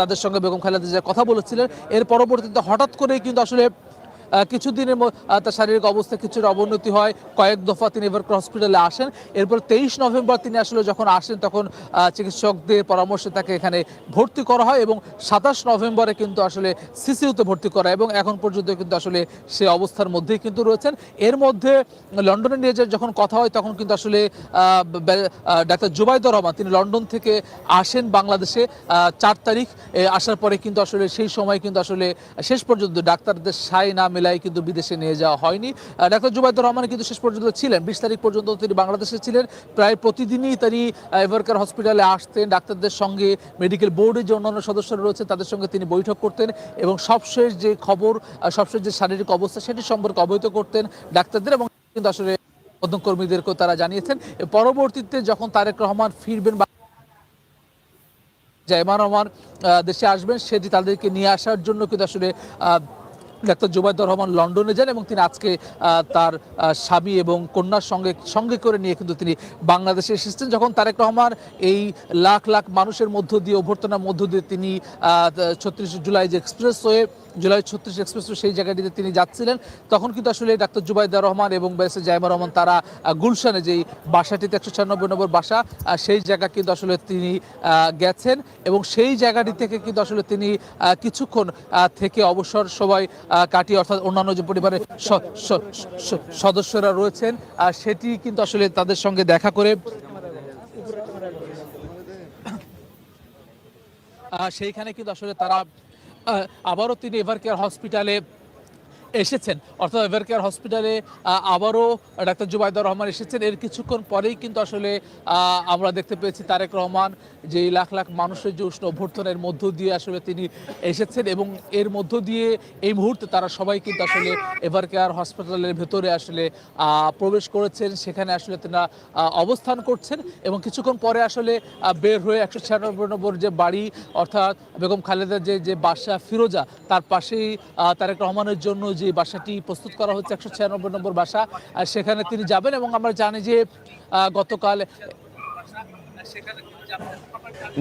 তাদের সঙ্গে বেগম খালেদা জিয়া কথা বলেছিলেন। এর পরবর্তীতে হঠাৎ করেই কিন্তু আসলে কিছুদিনের তার শারীরিক অবস্থা কিছুটা অবনতি হয়। কয়েক দফা তিনি এবার হসপিটালে আসেন। এরপর তেইশ নভেম্বর তিনি আসলে যখন আসেন, তখন চিকিৎসকদের পরামর্শে তাকে এখানে ভর্তি করা হয় এবং সাতাশ নভেম্বরে কিন্তু আসলে সিসিউতে ভর্তি করা এবং এখন পর্যন্ত কিন্তু আসলে সে অবস্থার মধ্যেই কিন্তু রয়েছেন। এর মধ্যে লন্ডনে নিয়ে যখন কথা হয়, তখন কিন্তু আসলে ডাক্তার জুবাইদুর রহমান, তিনি লন্ডন থেকে আসেন বাংলাদেশে চার তারিখ আসার পরে কিন্তু আসলে সেই সময় কিন্তু আসলে শেষ পর্যন্ত ডাক্তারদের সাই না মেলায় কিন্তু বিদেশে নিয়ে যাওয়া হয়নি। ডাক্তার জুবাইদুর রহমান কিন্তু শেষ পর্যন্ত ছিলেন। বিশ তারিখ পর্যন্ত তিনি বাংলাদেশে ছিলেন। প্রায় প্রতিদিনই তিনি এভারকার হসপিটালে আসতেন। ডাক্তারদের সঙ্গে মেডিকেল বোর্ডের যে অন্যান্য সদস্যরা রয়েছে, তাদের সঙ্গে তিনি বৈঠক করতেন এবং সবশেষ যে খবর সবশেষ যে শারীরিক অবস্থা, সেটি সম্পর্কে অবহিত করতেন ডাক্তারদের এবং কিন্তু আসলে কর্মীদেরকেও তারা জানিয়েছেন। পরবর্তীতে যখন তারেক রহমান ফিরবেন বা জাইমান রহমান দেশে আসবেন, সেটি তাদেরকে নিয়ে আসার জন্য কিন্তু আসলে ডাক্তার জুবাইদুর রহমান লন্ডনে যান এবং তিনি আজকে তার স্বামী এবং কন্যার সঙ্গে সঙ্গে করে নিয়ে কিন্তু তিনি বাংলাদেশে এসেছেন। যখন তারেক রহমান এই লাখ লাখ মানুষের মধ্য দিয়ে, অভ্যর্থনার মধ্য দিয়ে তিনি ছত্রিশ জুলাই যে এক্সপ্রেসওয়ে জুলাই ছত্রিশ এক্সপ্রেস সেই জায়গাটিতে তিনি যাচ্ছিলেন। তখন কিন্তু আসলে ডাক্তার জুবাইদুর রহমান এবং ব্যারিস্টার জাইমা রহমান তারা গুলশানে যেই বাসাটিতে একশো ছিয়ানব্বই নম্বর বাসা সেই জায়গা কিন্তু আসলে তিনি গেছেন এবং সেই জায়গাটি থেকে কিন্তু আসলে তিনি কিছুক্ষণ থেকে অবসর সবাই কাটিয়ে অর্থাৎ অন্যান্য যে পরিবারের সদস্যরা রয়েছেন সেটি কিন্তু আসলে তাদের সঙ্গে দেখা করে সেইখানে কিন্তু আসলে তারা আবারও তিনি এভারকেয়ার হসপিটালে এসেছেন। অর্থাৎ এভার কেয়ার হসপিটালে আবারও ডাক্তার জুবাইদুর রহমান এসেছেন। এর কিছুক্ষণ পরেই কিন্তু আসলে আমরা দেখতে পেয়েছি তারেক রহমান যে লাখ লাখ মানুষের যে উষ্ণ অভ্যর্থনের মধ্য দিয়ে আসলে তিনি এসেছেন এবং এর মধ্য দিয়ে এই মুহূর্তে তারা সবাই কিন্তু আসলে এভার কেয়ার হসপিটালের ভেতরে আসলে প্রবেশ করেছেন। সেখানে আসলে তারা অবস্থান করছেন এবং কিছুক্ষণ পরে আসলে বের হয়ে একশো ছিয়ানব্বই নম্বর যে বাড়ি, অর্থাৎ বেগম খালেদার যে যে বাসা ফিরোজা, তার পাশেই তারেক রহমানের জন্য যে বাসাটি প্রস্তুত করা হচ্ছে, একশো ছিয়ানব্বই নম্বর বাসা সেখানে তিনি যাবেন এবং আমরা জানি যে গতকাল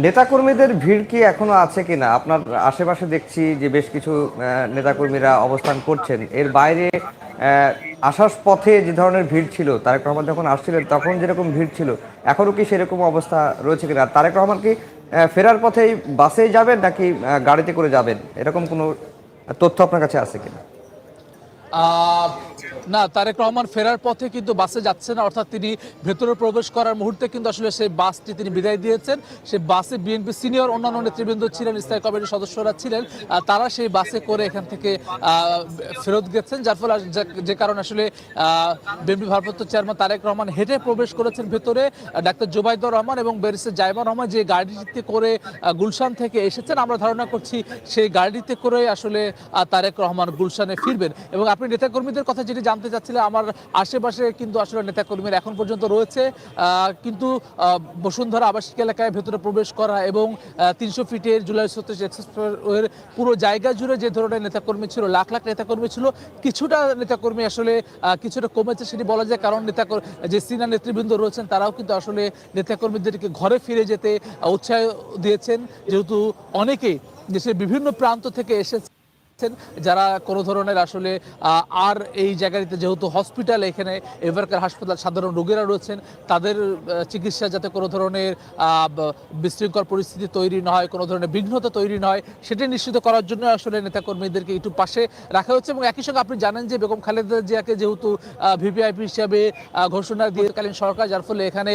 নেতাকর্মীদের ভিড় কি এখনও আছে কিনা? আপনার আশেপাশে দেখছি যে বেশ কিছু নেতাকর্মীরা অবস্থান করছেন। এর বাইরে আসার পথে যে ধরনের ভিড় ছিল, তারেক রহমান যখন আসছিলেন, তখন যেরকম ভিড় ছিল, এখনও কি সেরকম অবস্থা রয়েছে কিনা? তারেক রহমান কি ফেরার পথেই বাসে যাবেন নাকি গাড়িতে করে যাবেন? এরকম কোনো তথ্য আপনার কাছে আছে কিনা? না, তারেক রহমান ফেরার পথে কিন্তু বাসে যাচ্ছে না, অর্থাৎ তিনি ভেতরে প্রবেশ করার মুহূর্তে কিন্তু আসলে সেই বাসটি তিনি বিদায় দিয়েছেন। সেই বাসে বিএনপি সিনিয়র অন্যান্য নেতৃবৃন্দ ছিলেন, স্থায়ী কমিটির সদস্যরা ছিলেন তারা সেই বাসে করে এখান থেকে ফেরত গেছেন, যার ফলে যে- যে কারণে আসলে বিএনপি ভারপ্রাপ্ত চেয়ারম্যান তারেক রহমান হেঁটে প্রবেশ করেছেন ভেতরে। ডাক্তার জুবাইদুর রহমান এবং ব্যারিস্টার জাইমা রহমান যে গাড়িটিতে করে গুলশান থেকে এসেছেন, আমরা ধারণা করছি সেই গাড়িতে করে আসলে তারেক রহমান গুলশানে ফিরবেন। এবং আপনি নেতাকর্মীদের কথা যেটি জানতে চাচ্ছিলেন, আমার আশেপাশে কিন্তু আসলে নেতাকর্মীরা এখন পর্যন্ত রয়েছে। কিন্তু বসুন্ধরা আবাসিক এলাকায় ভেতরে প্রবেশ করা এবং তিনশো ফিটের জুলাই ছত্রিশ এক্সপ্রেসওয়ের পুরো জায়গা জুড়ে যে ধরনের নেতাকর্মী ছিল, লাখ লাখ নেতাকর্মী ছিল, কিছুটা নেতাকর্মী আসলে কিছুটা কমেছে সেটি বলা যায়। কারণ নেতা যে সিনিয়র নেতৃবৃন্দ রয়েছেন, তারাও কিন্তু আসলে নেতাকর্মীদেরকে ঘরে ফিরে যেতে উৎসাহ দিয়েছেন। যেহেতু অনেকেই দেশের বিভিন্ন প্রান্ত থেকে এসেছে। আছেন, যারা কোনো ধরনের আসলে আর এই জায়গাটিতে যেহেতু হসপিটাল এখানে এভারকার হাসপাতাল সাধারণ রোগীরা রয়েছেন তাদের চিকিৎসা যাতে কোনো ধরনের বিশৃঙ্খল পরিস্থিতি তৈরি না হয় কোনো ধরনের বিঘ্নতা তৈরি না হয় সেটি নিশ্চিত করার জন্য আসলে নেতাকর্মীদেরকে একটু পাশে রাখা হচ্ছে এবং একই সঙ্গে আপনি জানেন যে বেগম খালেদা জিয়াকে যেহেতু ভিভিআইপি হিসাবে ঘোষণা দিয়েকালীন সরকার যার ফলে এখানে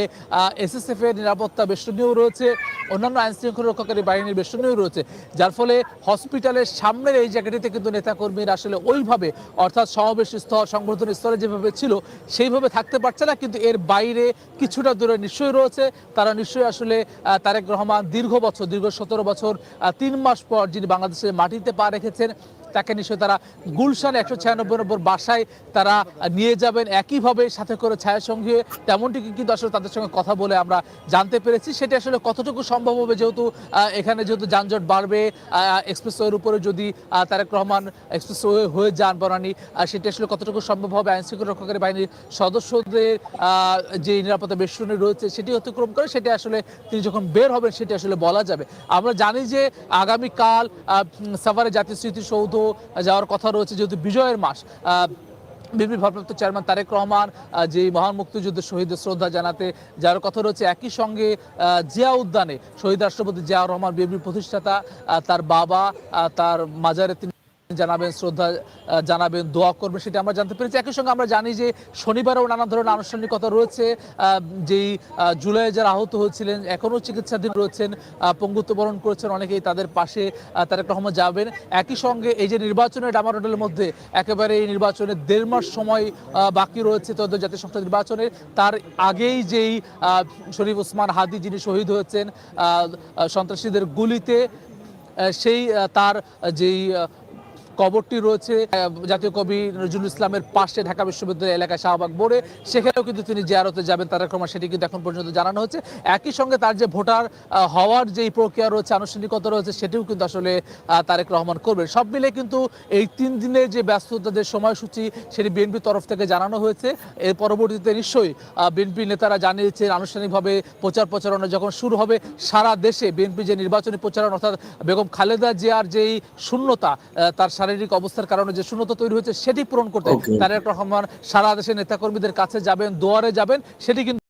এসএসএফ এর নিরাপত্তা বেষ্টনীয় রয়েছে অন্যান্য আইন শৃঙ্খলা রক্ষাকারী বাহিনীর বেষ্টনীয় রয়েছে যার ফলে হসপিটালের সামনের এই জায়গাটিতে কিন্তু নেতাকর্মীরা আসলে ওইভাবে, অর্থাৎ সমাবেশ স্তর সংবর্ধন স্তরে যেভাবে ছিল, সেইভাবে থাকতে পারছে না, কিন্তু এর বাইরে কিছুটা দূরে নিশ্চয়ই রয়েছে। তারা নিশ্চয়ই আসলে তারেক রহমান দীর্ঘ বছর, দীর্ঘ সতেরো বছর তিন মাস পর যিনি বাংলাদেশের মাটিতে পা রেখেছেন তাকে নিশ্চয়ই তারা গুলশান একশো ছিয়ানব্বই নম্বর বাসায় তারা নিয়ে যাবেন। একইভাবে সাথে করে ছায়ার সঙ্গে তেমনটি কিন্তু আসলে তাদের সঙ্গে কথা বলে আমরা জানতে পেরেছি। সেটা আসলে কতটুকু সম্ভব হবে যেহেতু এখানে যেহেতু যানজট বাড়বে এক্সপ্রেসওয়ের উপরে যদি তারেক রহমান এক্সপ্রেসওয়ে হয়ে যান বনানি সেটা আসলে কতটুকু সম্ভব হবে? আইন শৃঙ্খলা রক্ষাকারী বাহিনীর সদস্যদের যে নিরাপত্তা বেষ্টনী রয়েছে সেটি অতিক্রম করে সেটা আসলে তিনি যখন বের হবেন সেটি আসলে বলা যাবে। আমরা জানি যে আগামীকাল সাভারে জাতীয় স্মৃতিসৌধ যাওয়ার কথা রয়েছে যেহেতু বিজয়ের মাস। বিএনপির ভারপ্রাপ্ত চেয়ারম্যান তারেক রহমান যে মহান মুক্তিযুদ্ধের শহীদের শ্রদ্ধা জানাতে যার কথা রয়েছে, একই সঙ্গে জিয়া উদ্যানে শহীদ রাষ্ট্রপতি জিয়া রহমান বিএনপির প্রতিষ্ঠাতা তার বাবা তার মাজারে তিনি জানাবেন, শ্রদ্ধা জানাবেন, দোয়া করবেন, সেটা আমরা জানতে পেরেছি। একই সঙ্গে আমরা জানি যে শনিবারও নানা ধরনের আনুষ্ঠানিকতা রয়েছে। যেই জুলাই যারা আহত হয়েছিলেন, এখনও চিকিৎসাধীন রয়েছেন পঙ্গুত্ব বরণ করেছেন, অনেকেই তাদের পাশে তারেক রহমান যাবেন। একই সঙ্গে এই যে নির্বাচনের ডামাডোলের মধ্যে একেবারে এই নির্বাচনের দেড় মাস সময় বাকি রয়েছে তদের জাতীয় সংসদ নির্বাচনের, তার আগেই যেই শরীফ ওসমান হাদি যিনি শহীদ হয়েছেন সন্ত্রাসীদের গুলিতে সেই তার যেই কবরটি রয়েছে জাতীয় কবি নজরুল ইসলামের পাশে ঢাকা বিশ্ববিদ্যালয় এলাকায় শাহবাগ বোর্ডে। সেখানেও কিন্তু তিনি জিয়ারতে যাবেন, তারেক রহমান সেটি কিন্তু এখন পর্যন্ত জানানো হচ্ছে একই সঙ্গে তার যে ভোটার হওয়ার যেই প্রক্রিয়া রয়েছে, আনুষ্ঠানিকতা রয়েছে, সেটিও কিন্তু আসলে তারেক রহমান করবেন। সব মিলে কিন্তু এই তিন দিনের যে ব্যস্ততা যে সময়সূচি, সেটি বিএনপির তরফ থেকে জানানো হয়েছে। এর পরবর্তীতে নিশ্চয়ই বিএনপি নেতারা জানিয়েছেন, আনুষ্ঠানিকভাবে প্রচার প্রচারণা যখন শুরু হবে, সারা দেশে বিএনপি যে নির্বাচনী প্রচারণা, অর্থাৎ বেগম খালেদা জিয়ার যেই শূন্যতা তার শারীরিক অবস্থার কারণে যে শূন্যতা তৈরি হয়েছে সেটি পূরণ করতে তারা তারেক রহমান সারা দেশের নেতাকর্মীদের কাছে যাবেন দোয়ারে যাবেন সেটি কিন্তু